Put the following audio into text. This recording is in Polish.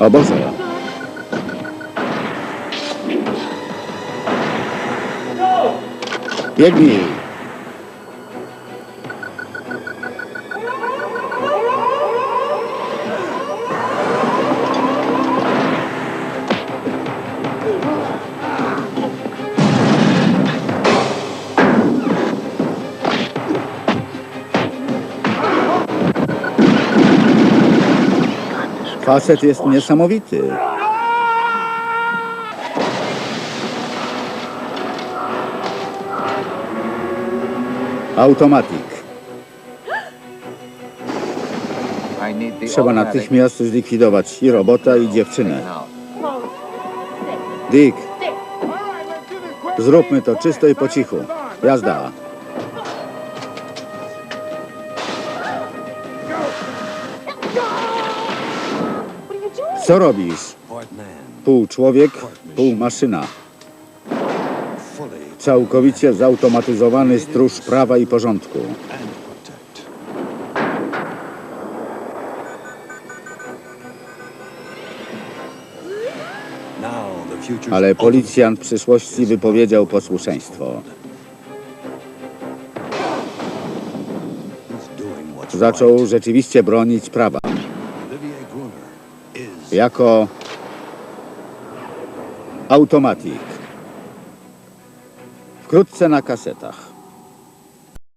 avançar. Peguei. Oh. Facet jest niesamowity. Automatik. Trzeba natychmiast zlikwidować i robota, i dziewczynę. Dick, zróbmy to czysto i po cichu. Jazda. Co robisz? Pół człowiek, pół maszyna. Całkowicie zautomatyzowany stróż prawa i porządku. Ale policjant przyszłości wypowiedział posłuszeństwo. Zaczął rzeczywiście bronić prawa. Jako automatik. Wkrótce na kasetach.